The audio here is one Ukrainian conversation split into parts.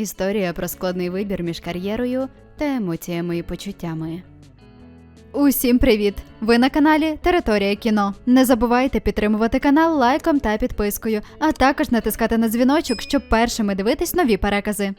Історія про складний вибір між кар'єрою та емоціями і почуттями. Усім привіт! Ви на каналі Територія кіно. Не забувайте підтримувати канал лайком та підпискою, а також натискати на дзвіночок, щоб першими дивитись нові перекази.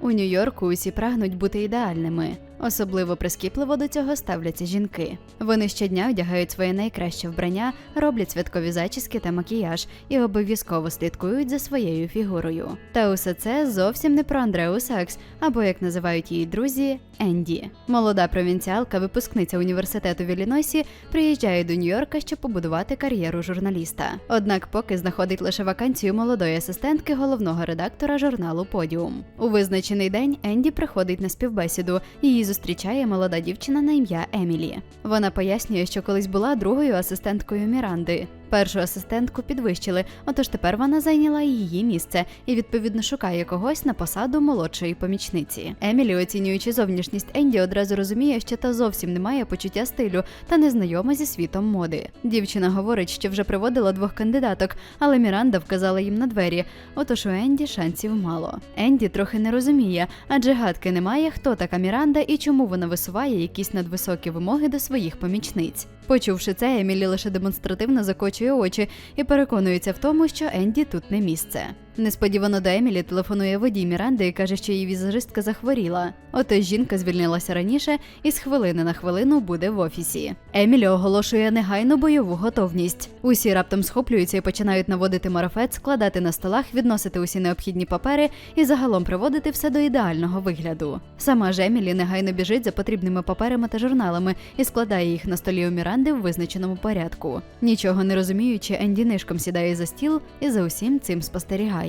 У Нью-Йорку усі прагнуть бути ідеальними. Особливо прискіпливо до цього ставляться жінки. Вони щодня одягають своє найкраще вбрання, роблять святкові зачіски та макіяж і обов'язково слідкують за своєю фігурою. Та усе це зовсім не про Андреу Сакс, або як називають її друзі, Енді. Молода провінціалка, випускниця університету в Іллінойсі, приїжджає до Нью-Йорка, щоб побудувати кар'єру журналіста. Однак поки знаходить лише вакансію молодої асистентки головного редактора журналу Подіум. У визначений день Енді приходить на співбесіду. Її зустрічає молода дівчина на ім'я Емілі. Вона пояснює, що колись була другою асистенткою Міранди. Першу асистентку підвищили, отож тепер вона зайняла її місце і відповідно шукає когось на посаду молодшої помічниці. Емілі, оцінюючи зовнішність Енді, одразу розуміє, що та зовсім не має почуття стилю та не знайома зі світом моди. Дівчина говорить, що вже приводила двох кандидаток, але Міранда вказала їм на двері. Отож у Енді шансів мало. Енді трохи не розуміє, адже гадки немає, хто така Міранда і чому вона висуває якісь надвисокі вимоги до своїх помічниць. Почувши це, Емілі лише демонстративно закочує очі і переконується в тому, що Енді тут не місце. Несподівано до Емілі телефонує водій Міранди і каже, що її візажистка захворіла. Отож жінка звільнилася раніше і з хвилини на хвилину буде в офісі. Емілі оголошує негайну бойову готовність. Усі раптом схоплюються і починають наводити марафет, складати на столах, відносити усі необхідні папери і загалом приводити все до ідеального вигляду. Сама ж Емілі негайно біжить за потрібними паперами та журналами і складає їх на столі у Міранди в визначеному порядку. Нічого не розуміючи, Енді нишком сідає за стіл і за усім цим спостерігає.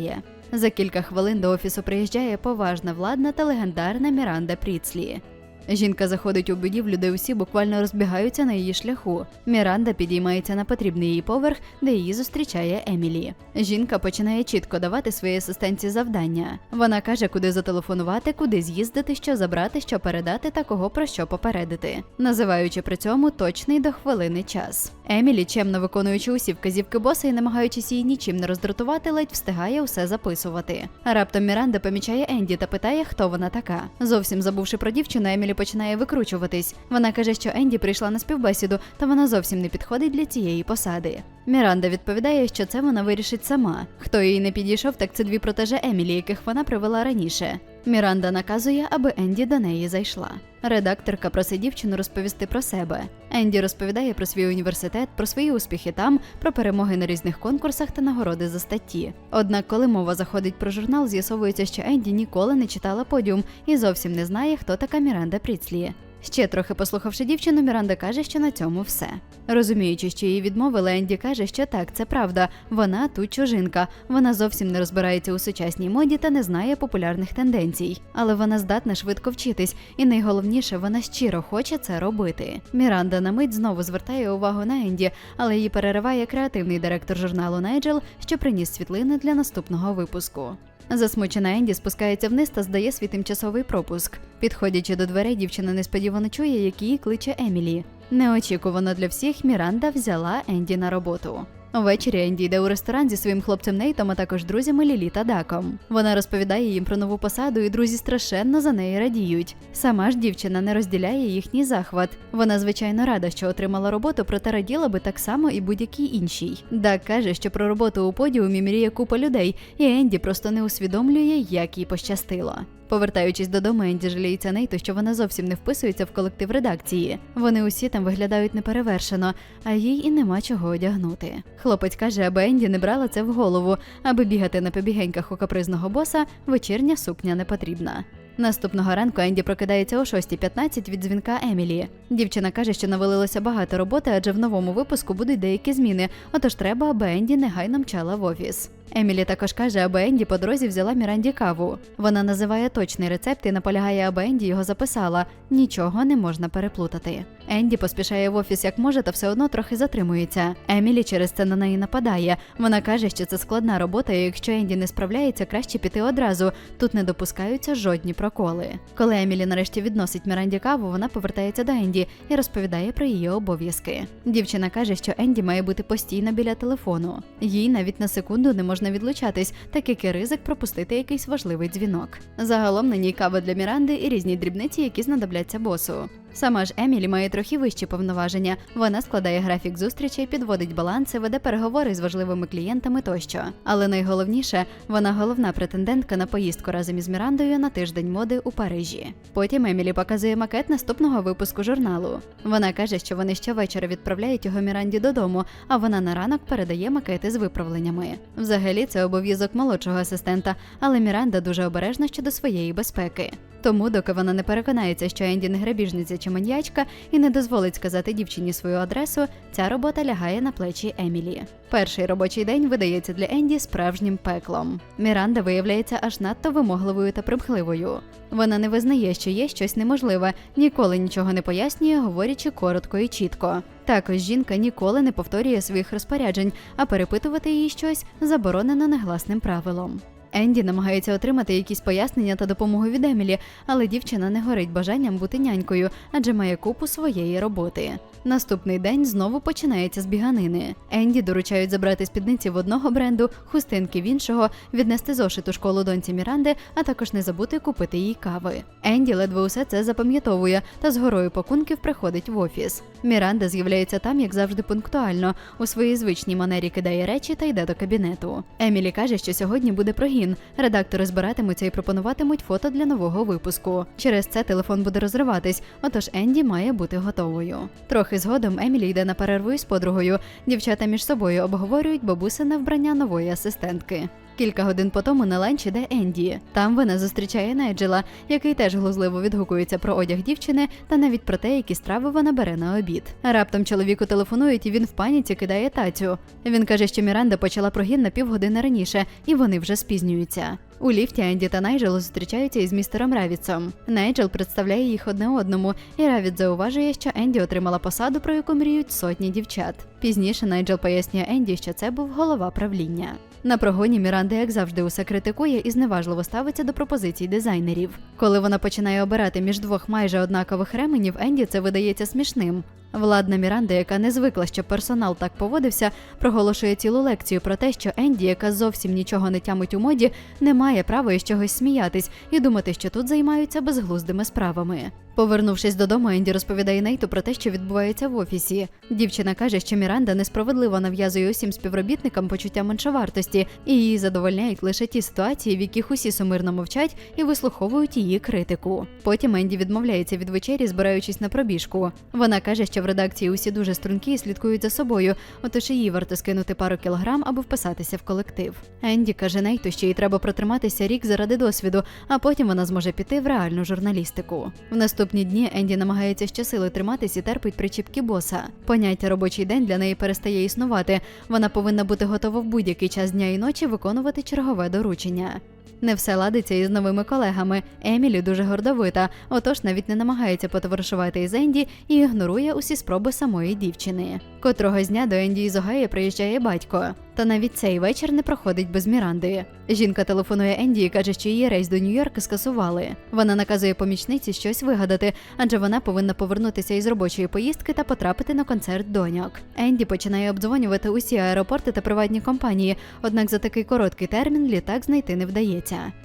За кілька хвилин до офісу приїжджає поважна владна та легендарна Міранда Пріцлі. Жінка заходить у будівлю, де усі буквально розбігаються на її шляху. Міранда підіймається на потрібний їй поверх, де її зустрічає Емілі. Жінка починає чітко давати своїй асистенці завдання. Вона каже, куди зателефонувати, куди з'їздити, що забрати, що передати та кого про що попередити, називаючи при цьому точний до хвилини час. Емілі, чемно виконуючи усі вказівки боса і намагаючись її нічим не роздратувати, ледь встигає усе записувати. Раптом Міранда помічає Енді та питає, хто вона така. Зовсім забувши про дівчину, Емілі починає викручуватись. Вона каже, що Енді прийшла на співбесіду, та вона зовсім не підходить для цієї посади. Міранда відповідає, що це вона вирішить сама. Хто їй не підійшов, так це дві протеже Емілі, яких вона привела раніше. Міранда наказує, аби Енді до неї зайшла. Редакторка просить дівчину розповісти про себе. Енді розповідає про свій університет, про свої успіхи там, про перемоги на різних конкурсах та нагороди за статті. Однак, коли мова заходить про журнал, з'ясовується, що Енді ніколи не читала подіум і зовсім не знає, хто така Міранда Пріцлі. Ще трохи послухавши дівчину, Міранда каже, що на цьому все. Розуміючи, що її відмовили, Енді каже, що так, це правда. Вона тут чужинка. Вона зовсім не розбирається у сучасній моді та не знає популярних тенденцій. Але вона здатна швидко вчитись, і найголовніше, вона щиро хоче це робити. Міранда на мить знову звертає увагу на Енді, але її перериває креативний директор журналу Найджел, що приніс світлини для наступного випуску. Засмучена Енді спускається вниз та здає свій тимчасовий пропуск. Підходячи до дверей, дівчина несподівано чує, як її кличе Емілі. Неочікувано для всіх Міранда взяла Енді на роботу. Увечері Енді йде у ресторан зі своїм хлопцем Нейтом, а також друзями Лілі та Даком. Вона розповідає їм про нову посаду, і друзі страшенно за неї радіють. Сама ж дівчина не розділяє їхній захват. Вона звичайно рада, що отримала роботу, проте раділа би так само і будь-якій іншій. Дак каже, що про роботу у подіумі мріє купа людей, і Енді просто не усвідомлює, як їй пощастило. Повертаючись додому, Енді жаліється Нейту, що вона зовсім не вписується в колектив редакції. Вони усі там виглядають неперевершено, а їй і нема чого одягнути. Хлопець каже, аби Енді не брала це в голову, аби бігати на побігеньках у капризного боса, вечірня сукня не потрібна. Наступного ранку Енді прокидається о 6.15 від дзвінка Емілі. Дівчина каже, що навалилося багато роботи, адже в новому випуску будуть деякі зміни, отож треба, аби Енді негайно мчала в офіс. Емілі також каже, аби Енді по дорозі взяла Міранді каву. Вона називає точний рецепт і наполягає, аби Енді його записала. Нічого не можна переплутати. Енді поспішає в офіс як може, та все одно трохи затримується. Емілі через це на неї нападає. Вона каже, що це складна робота, і якщо Енді не справляється, краще піти одразу. Тут не допускаються жодні проколи. Коли Емілі нарешті відносить Міранді каву, вона повертається до Енді і розповідає про її обов'язки. Дівчина каже, що Енді має бути постійно біля телефону. Їй навіть на секунду не можна можна відлучатись, так як і ризик пропустити якийсь важливий дзвінок. Загалом на ній кава для Міранди і різні дрібниці, які знадобляться босу. Сама ж Емілі має трохи вищі повноваження. Вона складає графік зустрічей, підводить баланси, веде переговори з важливими клієнтами тощо. Але найголовніше, вона головна претендентка на поїздку разом із Мірандою на тиждень моди у Парижі. Потім Емілі показує макет наступного випуску журналу. Вона каже, що вони щовечора відправляють його Міранді додому, а вона на ранок передає макети з виправленнями. Взагалі, це обов'язок молодшого асистента, але Міранда дуже обережна щодо своєї безпеки. Тому, доки вона не переконається, що Енді не грабіжниця чи маньячка і не дозволить сказати дівчині свою адресу, ця робота лягає на плечі Емілі. Перший робочий день видається для Енді справжнім пеклом. Міранда виявляється аж надто вимогливою та примхливою. Вона не визнає, що є щось неможливе, ніколи нічого не пояснює, говорячи коротко і чітко. Також жінка ніколи не повторює своїх розпоряджень, а перепитувати її щось заборонено негласним правилом. Енді намагається отримати якісь пояснення та допомогу від Емілі, але дівчина не горить бажанням бути нянькою, адже має купу своєї роботи. Наступний день знову починається з біганини. Енді доручають забрати спідниці в одного бренду, хустинки в іншого, віднести зошит у школу доньці Міранди, а також не забути купити їй кави. Енді ледве усе це запам'ятовує та з горою пакунків приходить в офіс. Міранда з'являється там, як завжди, пунктуально. У своїй звичній манері кидає речі та йде до кабінету. Емілі каже, що сьогодні буде прогін. Редактори збиратимуться і пропонуватимуть фото для нового випуску. Через це телефон буде розриватись, отож Енді має бути готовою. Трохи згодом Емілі йде на перерву із подругою. Дівчата між собою обговорюють бабусине вбрання нової асистентки. Кілька годин по тому на ланч іде Енді. Там вона зустрічає Найджела, який теж глузливо відгукується про одяг дівчини та навіть про те, які страви вона бере на обід. Раптом чоловіку телефонують, і він в паніці кидає тацю. Він каже, що Міранда почала прогін на півгодини раніше, і вони вже спізнюються. У ліфті Енді та Найджел зустрічаються із містером Равіцом. Найджел представляє їх одне одному, і Равіт зауважує, що Енді отримала посаду, про яку мріють сотні дівчат. Пізніше Найджел пояснює Енді, що це був голова правління. На прогоні Міранда, як завжди, усе критикує і зневажливо ставиться до пропозицій дизайнерів. Коли вона починає обирати між двох майже однакових ременів, Енді це видається смішним. Владна Міранда, яка не звикла, щоб персонал так поводився, проголошує цілу лекцію про те, що Енді, яка зовсім нічого не тямить у моді, не має права із чогось сміятись і думати, що тут займаються безглуздими справами. Повернувшись додому, Енді розповідає Нейту про те, що відбувається в офісі. Дівчина каже, що Міранда несправедливо нав'язує усім співробітникам почуття меншовартості, і її задовольняють лише ті ситуації, в яких усі сумирно мовчать і вислуховують її критику. Потім Енді відмовляється від вечері, збираючись на пробіжку. Вона каже, що в редакції усі дуже стрункі і слідкують за собою, отож їй варто скинути пару кілограм, аби вписатися в колектив. Енді каже Нейту, що їй треба протриматися рік заради досвіду, а потім вона зможе піти в реальну журналістику. В наступні дні Енді намагається щосили триматись і терпить причіпки боса. Поняття робочий день для неї перестає існувати. Вона повинна бути готова в будь-який час дня і ночі виконувати чергове доручення. Не все ладиться із новими колегами. Емілі дуже гордовита, отож навіть не намагається потоваришувати із Енді і ігнорує усі спроби самої дівчини. Котрого з дня до Енді із Огайо приїжджає батько. Та навіть цей вечір не проходить без Міранди. Жінка телефонує Енді і каже, що її рейс до Нью-Йорка скасували. Вона наказує помічниці щось вигадати, адже вона повинна повернутися із робочої поїздки та потрапити на концерт доньок. Енді починає обдзвонювати усі аеропорти та приватні компанії, однак за такий короткий термін літак знайти не вдається.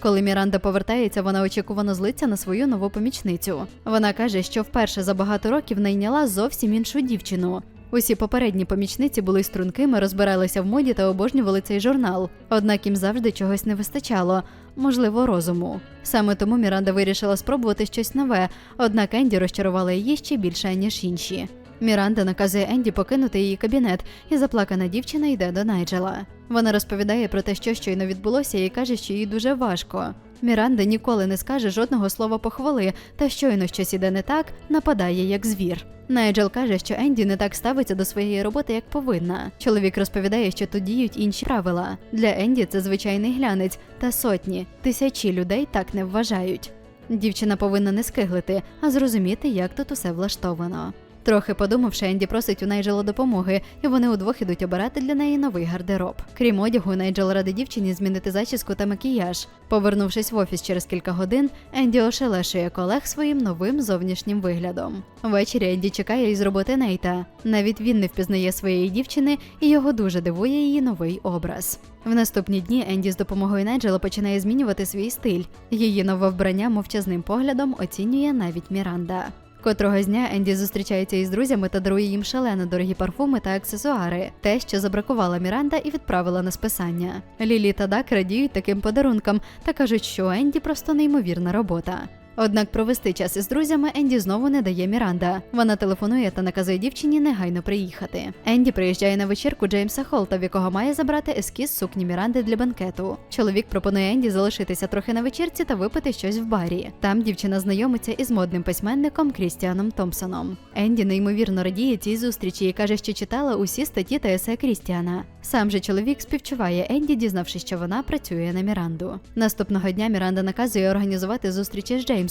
Коли Міранда повертається, вона очікувано злиться на свою нову помічницю. Вона каже, що вперше за багато років найняла зовсім іншу дівчину. Усі попередні помічниці були стрункими, розбиралися в моді та обожнювали цей журнал. Однак їм завжди чогось не вистачало, можливо, розуму. Саме тому Міранда вирішила спробувати щось нове, однак Енді розчарувала її ще більше, ніж інші. Міранда наказує Енді покинути її кабінет, і заплакана дівчина йде до Найджела. Вона розповідає про те, що щойно відбулося, і каже, що їй дуже важко. Міранда ніколи не скаже жодного слова похвали, та щойно щось іде не так, нападає як звір. Найджел каже, що Енді не так ставиться до своєї роботи, як повинна. Чоловік розповідає, що тут діють інші правила. Для Енді це звичайний глянець, та сотні, тисячі людей так не вважають. Дівчина повинна не скиглити, а зрозуміти, як тут усе влаштовано. Трохи подумавши, Енді просить у Найджела допомоги, і вони удвох ідуть обирати для неї новий гардероб. Крім одягу, Найджел радить дівчині змінити зачіску та макіяж. Повернувшись в офіс через кілька годин, Енді ошелешує колег своїм новим зовнішнім виглядом. Ввечері Енді чекає із роботи Нейта. Навіть він не впізнає своєї дівчини, і його дуже дивує її новий образ. В наступні дні Енді з допомогою Найджела починає змінювати свій стиль. Її нове вбрання мовчазним поглядом оцінює навіть Міранда. Котрого дня Енді зустрічається із друзями та дарує їм шалено дорогі парфуми та аксесуари, те, що забракувала Міранда і відправила на списання. Лілі та Дак радіють таким подарункам та кажуть, що Енді просто неймовірна робота. Однак провести час із друзями Енді знову не дає Міранда. Вона телефонує та наказує дівчині негайно приїхати. Енді приїжджає на вечірку Джеймса Холта, в якого має забрати ескіз сукні Міранди для банкету. Чоловік пропонує Енді залишитися трохи на вечірці та випити щось в барі. Там дівчина знайомиться із модним письменником Крістіаном Томпсоном. Енді неймовірно радіє цій зустрічі і каже, що читала усі статті та есе Крістіана. Сам же чоловік співчуває Енді, дізнавшись, що вона працює на Міранду. Наступного дня Міранда наказує організувати зустрічі з Джеймсом.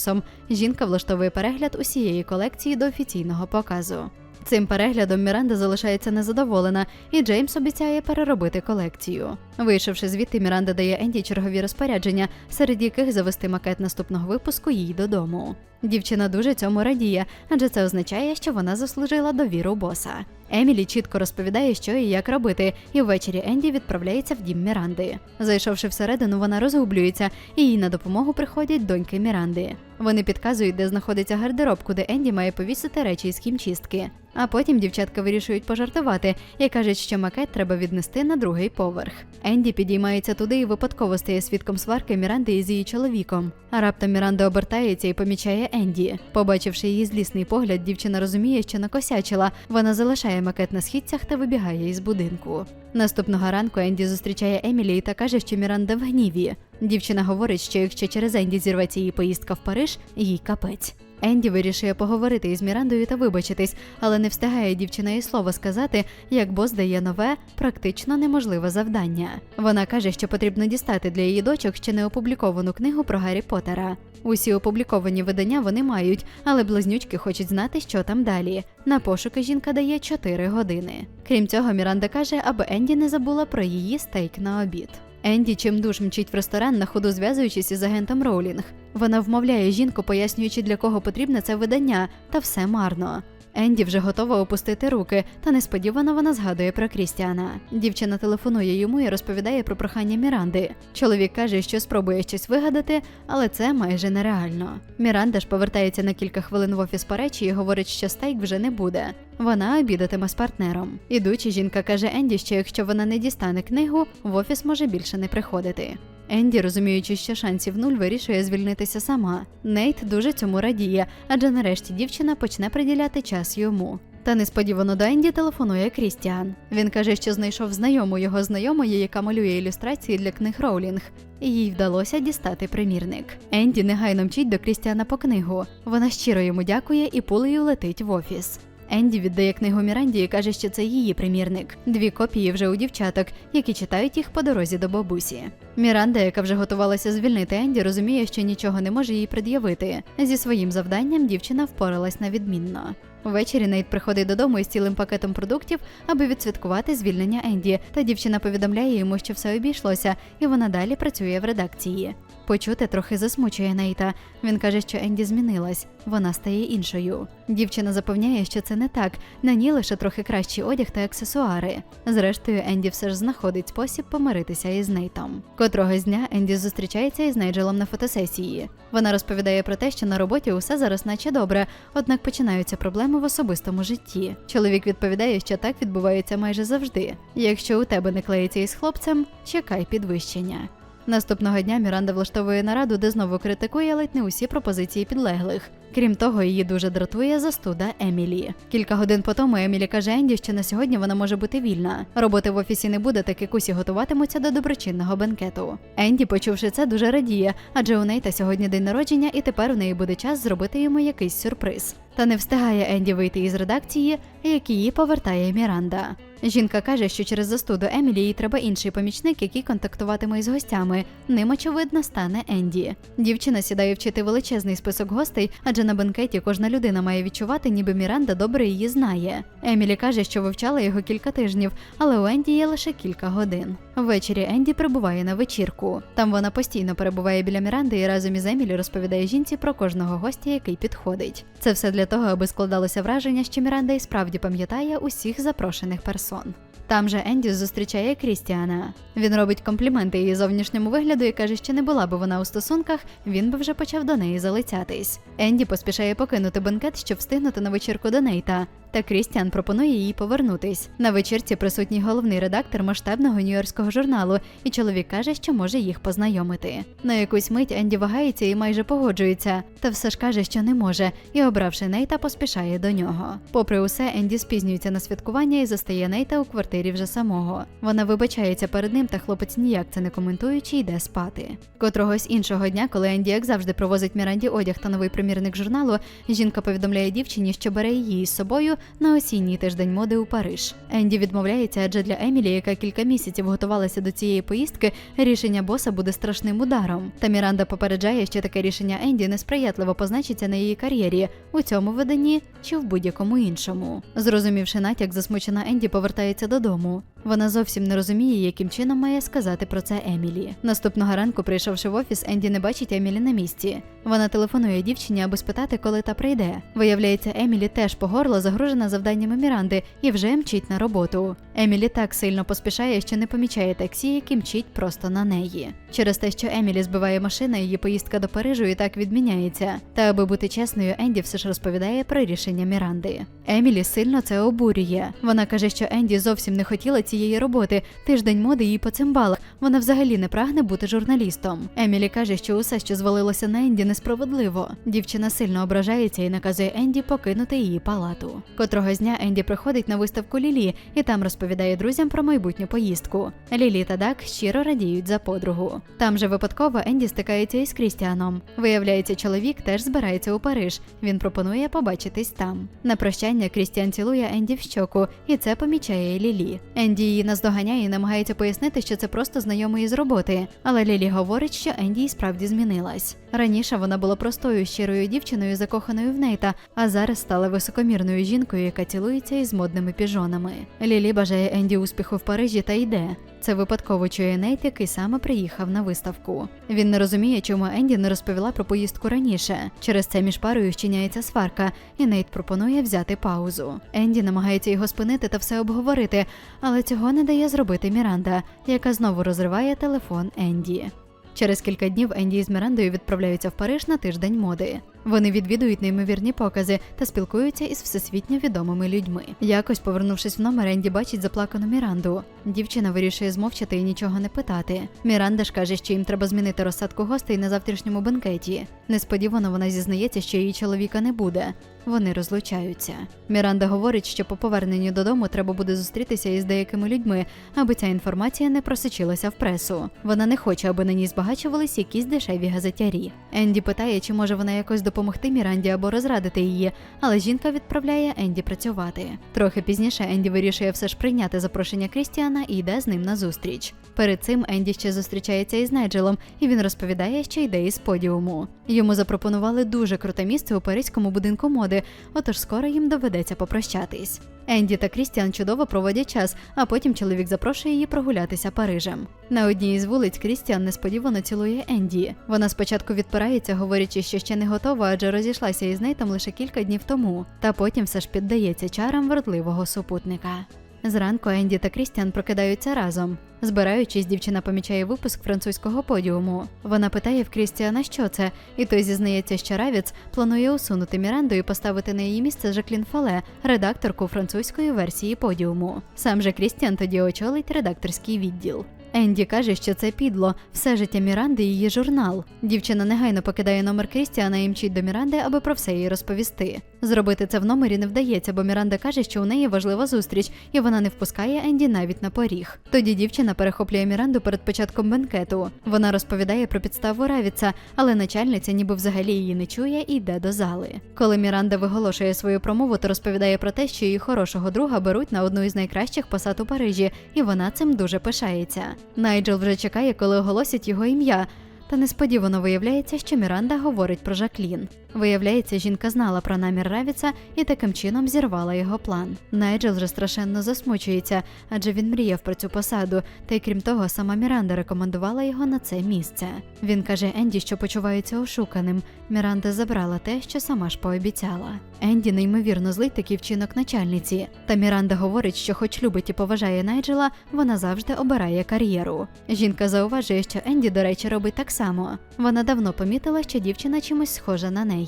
Жінка влаштовує перегляд усієї колекції до офіційного показу. Цим переглядом Міранда залишається незадоволена, і Джеймс обіцяє переробити колекцію. Вийшовши звідти, Міранда дає Енді чергові розпорядження, серед яких завести макет наступного випуску їй додому. Дівчина дуже цьому радіє, адже це означає, що вона заслужила довіру боса. Емілі чітко розповідає, що і як робити, і ввечері Енді відправляється в дім Міранди. Зайшовши всередину, вона розгублюється, і їй на допомогу приходять доньки Міранди. Вони підказують, де знаходиться гардероб, куди Енді має повісити речі із хімчистки. А потім дівчатка вирішують пожартувати і кажуть, що макет треба віднести на другий поверх. Енді підіймається туди і випадково стає свідком сварки Міранди із її чоловіком. А раптом Міранда обертається і помічає Енді. Побачивши її злісний погляд, дівчина розуміє, що накосячила. Вона залишає макет на східцях та вибігає із будинку. Наступного ранку Енді зустрічає Емілі та каже, що Міранда в гніві. Дівчина говорить, що якщо через Енді зірветься її поїздка в Париж, їй капець. Енді вирішує поговорити із Мірандою та вибачитись, але не встигає дівчина і слова сказати, як бос дає нове, практично неможливе завдання. Вона каже, що потрібно дістати для її дочок ще не опубліковану книгу про Гаррі Поттера. Усі опубліковані видання вони мають, але близнючки хочуть знати, що там далі. На пошуки жінка дає 4 години. Крім цього, Міранда каже, аби Енді не забула про її стейк на обід. Енді чимдуж мчить в ресторан на ходу зв'язуючись із агентом Роулінг. Вона вмовляє жінку, пояснюючи, для кого потрібне це видання, та все марно. Енді вже готова опустити руки, та несподівано вона згадує про Крістіана. Дівчина телефонує йому і розповідає про прохання Міранди. Чоловік каже, що спробує щось вигадати, але це майже нереально. Міранда ж повертається на кілька хвилин в офіс по речі і говорить, що стейк вже не буде. Вона обідатиме з партнером. Ідучи, жінка каже Енді, що якщо вона не дістане книгу, в офіс може більше не приходити. Енді, розуміючи, що шансів нуль, вирішує звільнитися сама. Нейт дуже цьому радіє, адже нарешті дівчина почне приділяти час йому. Та несподівано до Енді телефонує Крістіан. Він каже, що знайшов знайому його знайомої, яка малює ілюстрації для книг Роулінг, їй вдалося дістати примірник. Енді негайно мчить до Крістіана по книгу. Вона щиро йому дякує і пулею летить в офіс. Енді віддає книгу Міранді і каже, що це її примірник. Дві копії вже у дівчаток, які читають їх по дорозі до бабусі. Міранда, яка вже готувалася звільнити Енді, розуміє, що нічого не може їй пред'явити. Зі своїм завданням дівчина впоралась на відмінно. Ввечері Нейт приходить додому із цілим пакетом продуктів, аби відсвяткувати звільнення Енді. Та дівчина повідомляє йому, що все обійшлося, і вона далі працює в редакції. Почути трохи засмучує Нейта. Він каже, що Енді змінилась, вона стає іншою. Дівчина запевняє, що це не так. На ній лише трохи кращий одяг та аксесуари. Зрештою, Енді все ж знаходить спосіб помиритися із Нейтом. Котрого з дня Енді зустрічається із Найджелом на фотосесії. Вона розповідає про те, що на роботі усе зараз наче добре, однак починаються проблеми в особистому житті. Чоловік відповідає, що так відбувається майже завжди. Якщо у тебе не клеїться із хлопцем, чекай підвищення. Наступного дня Міранда влаштовує нараду, де знову критикує ледь не усі пропозиції підлеглих. Крім того, її дуже дратує застуда Емілі. Кілька годин по тому Емілі каже Енді, що на сьогодні вона може бути вільна. Роботи в офісі не буде, так як усі готуватимуться до доброчинного бенкету. Енді, почувши це, дуже радіє, адже у Нейта сьогодні день народження, і тепер у неї буде час зробити йому якийсь сюрприз. Та не встигає Енді вийти із редакції, як її повертає Міранда. Жінка каже, що через застуду Емілі їй треба інший помічник, який контактуватиме із гостями. Ним, очевидно, стане Енді. Дівчина сідає вчити величезний список гостей, адже на бенкеті кожна людина має відчувати, ніби Міранда добре її знає. Емілі каже, що вивчала його кілька тижнів, але у Енді є лише кілька годин. Ввечері Енді прибуває на вечірку. Там вона постійно перебуває біля Міранди і разом із Емілі розповідає жінці про кожного гостя, який підходить. Це все для того, аби складалося враження, що Міранда і справді пам'ятає усіх запрошених персон. Там же Енді зустрічає Крістіана. Він робить компліменти її зовнішньому вигляду і каже, що не була би вона у стосунках, він би вже почав до неї залицятись. Енді поспішає покинути бенкет, щоб встигнути на вечірку до Нейта. Та Крістіан пропонує їй повернутись. На вечірці присутній головний редактор масштабного нью-йоркського журналу, і чоловік каже, що може їх познайомити. На якусь мить Енді вагається і майже погоджується, та все ж каже, що не може, і, обравши Нейта, поспішає до нього. Попри усе, Енді спізнюється на святкування і застає Нейта у квартирі вже самого. Вона вибачається перед ним, та хлопець ніяк це не коментуючи, йде спати. Котрогось іншого дня, коли Енді, як завжди, провозить Міранді одяг та новий примірник журналу, жінка повідомляє дівчині, що бере її з собою на осінній тиждень моди у Париж. Енді відмовляється, адже для Емілі, яка кілька місяців готувалася до цієї поїздки, рішення боса буде страшним ударом. Та Міранда попереджає, що таке рішення Енді несприятливо позначиться на її кар'єрі у цьому виданні чи в будь-якому іншому. Зрозумівши натяк, засмучена Енді повертається додому. Вона зовсім не розуміє, яким чином має сказати про це Емілі. Наступного ранку, прийшовши в офіс, Енді не бачить Емілі на місці. Вона телефонує дівчині, аби спитати, коли та прийде. Виявляється, Емілі теж по горло загружена завданнями Міранди і вже мчить на роботу. Емілі так сильно поспішає, що не помічає таксі, яке мчить просто на неї. Через те, що Емілі збиває машина, її поїздка до Парижу і так відміняється. Та аби бути чесною, Енді все ж розповідає про рішення Міранди. Емілі сильно це обурює. Вона каже, що Енді зовсім не хотіла цієї роботи. Тиждень моди їй поцимбала. Вона взагалі не прагне бути журналістом. Емілі каже, що усе, що звалилося на Енді, несправедливо. Дівчина сильно ображається і наказує Енді покинути її палату. Котрого дня Енді приходить на виставку Лілі і там розповідає друзям про майбутню поїздку. Лілі та Дак щиро радіють за подругу. Там же випадково Енді стикається із Крістіаном. Виявляється, чоловік теж збирається у Париж. Він пропонує побачитись там. На прощання Крістіан цілує Енді в щоку, і це помічає Лілі. Енді її наздоганяє і намагається пояснити, що це просто знайомий з роботи. Але Лілі говорить, що Енді і справді змінилась. Раніше вона була простою щирою дівчиною, закоханою в Нейта, а зараз стала високомірною жінкою, яка цілується із модними піжонами. Лілі бажає Енді успіху в Парижі та йде. Це випадково чує Нейт, який саме приїхав на виставку. Він не розуміє, чому Енді не розповіла про поїздку раніше. Через це між парою щиняється сварка, і Нейт пропонує взяти паузу. Енді намагається його спинити та все обговорити, але цього не дає зробити Міранда, яка знову розриває телефон Енді. Через кілька днів Енді з Мірандою відправляються в Париж на тиждень моди. Вони відвідують неймовірні покази та спілкуються із всесвітньо відомими людьми. Якось, повернувшись в номер, Енді бачить заплакану Міранду. Дівчина вирішує змовчати і нічого не питати. Міранда ж каже, що їм треба змінити розсадку гостей на завтрашньому бенкеті. Несподівано вона зізнається, що її чоловіка не буде. Вони розлучаються. Міранда говорить, що по поверненню додому треба буде зустрітися із деякими людьми, аби ця інформація не просочилася в пресу. Вона не хоче, аби на ній збагачувались якісь дешеві газетярі. Енді питає, чи може вона якось допомогти Міранді або розрадити її, але жінка відправляє Енді працювати. Трохи пізніше Енді вирішує все ж прийняти запрошення Крістіана і йде з ним на зустріч. Перед цим Енді ще зустрічається із Найджелом, і він розповідає, що йде із подіуму. Йому запропонували дуже круте місце у паризькому будинку моди, отож скоро їм доведеться попрощатись. Енді та Крістіан чудово проводять час, а потім чоловік запрошує її прогулятися Парижем. На одній із вулиць Крістіан несподівано цілує Енді. Вона спочатку відпирається, говорячи, що ще не готова, адже розійшлася із Нейтом лише кілька днів тому, та потім все ж піддається чарам вродливого супутника. Зранку Енді та Крістіан прокидаються разом. Збираючись, дівчина помічає випуск французького подіуму. Вона питає в Крістіана, що це, і той зізнається, що Равіц планує усунути Міранду і поставити на її місце Жаклін Фале, редакторку французької версії подіуму. Сам же Крістіан тоді очолить редакторський відділ. Енді каже, що це підло. Все життя Міранди її журнал. Дівчина негайно покидає номер Крістіана і мчить до Міранди, аби про все їй розповісти. Зробити це в номері не вдається, бо Міранда каже, що у неї важлива зустріч, і вона не впускає Енді навіть на поріг. Тоді дівчина перехоплює Міранду перед початком бенкету. Вона розповідає про підставу Равіца, але начальниця ніби взагалі її не чує і йде до зали. Коли Міранда виголошує свою промову, то розповідає про те, що її хорошого друга беруть на одну із найкращих посад у Парижі, і вона цим дуже пишається. Найджел вже чекає, коли оголосять його ім'я. Та несподівано виявляється, що Міранда говорить про Жаклін. Виявляється, жінка знала про намір Равіца і таким чином зірвала його план. Найджел вже страшенно засмучується, адже він мріяв про цю посаду, та й крім того, сама Міранда рекомендувала його на це місце. Він каже Енді, що почувається ошуканим. Міранда забрала те, що сама ж пообіцяла. Енді неймовірно злий такий вчинок начальниці. Та Міранда говорить, що, хоч любить і поважає Найджела, вона завжди обирає кар'єру. Жінка зауважує, що Енді, до речі, робить так само. Вона давно помітила, що дівчина чимось схожа на неї.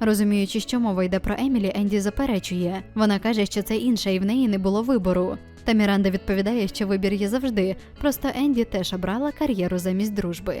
Розуміючи, що мова йде про Емілі, Енді заперечує. Вона каже, що це інша і в неї не було вибору. Та Міранда відповідає, що вибір є завжди, просто Енді теж обрала кар'єру замість дружби.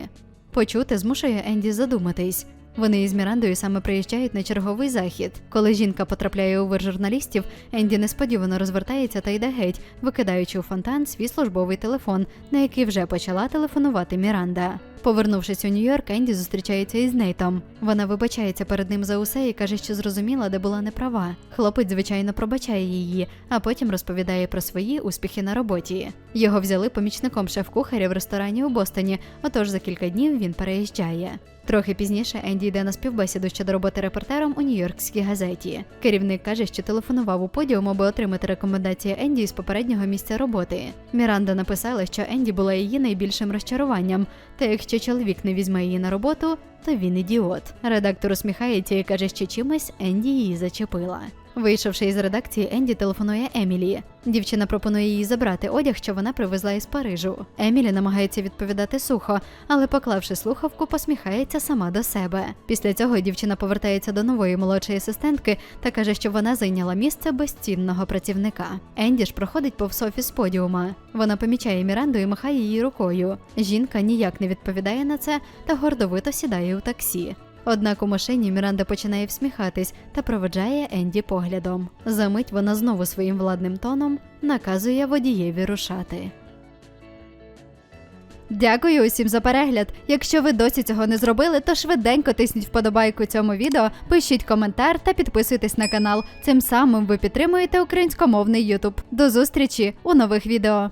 Почути змушує Енді задуматись. Вони із Мірандою саме приїжджають на черговий захід. Коли жінка потрапляє у вир журналістів, Енді несподівано розвертається та йде геть, викидаючи у фонтан свій службовий телефон, на який вже почала телефонувати Міранда. Повернувшись у Нью-Йорк, Енді зустрічається із Нейтом. Вона вибачається перед ним за усе і каже, що зрозуміла, де була неправа. Хлопець, звичайно, пробачає її, а потім розповідає про свої успіхи на роботі. Його взяли помічником шеф-кухаря в ресторані у Бостоні, отож за кілька днів він переїжджає. Трохи пізніше Енді йде на співбесіду щодо роботи репортером у Нью-Йоркській газеті. Керівник каже, що телефонував у подіум, аби отримати рекомендації Енді з попереднього місця роботи. Міранда написала, що Енді була її найбільшим розчаруванням. Та якщо чоловік не візьме її на роботу, то він ідіот. Редактор усміхається і каже, що чимось Енді її зачепила. Вийшовши із редакції, Енді телефонує Емілі. Дівчина пропонує їй забрати одяг, що вона привезла із Парижу. Емілі намагається відповідати сухо, але, поклавши слухавку, посміхається сама до себе. Після цього дівчина повертається до нової молодшої асистентки та каже, що вона зайняла місце безцінного працівника. Енді ж проходить повз офіс подіума. Вона помічає Міранду і махає їй рукою. Жінка ніяк не відповідає на це та гордовито сідає у таксі. Однак у машині Міранда починає всміхатись та проведжає Енді поглядом. Замить вона знову своїм владним тоном наказує водієві рушати. Дякую усім за перегляд. Якщо ви досі цього не зробили, то швиденько тисніть вподобайку цьому відео, пишіть коментар та підписуйтесь на канал. Цим самим ви підтримуєте українськомовний Ютуб. До зустрічі у нових відео.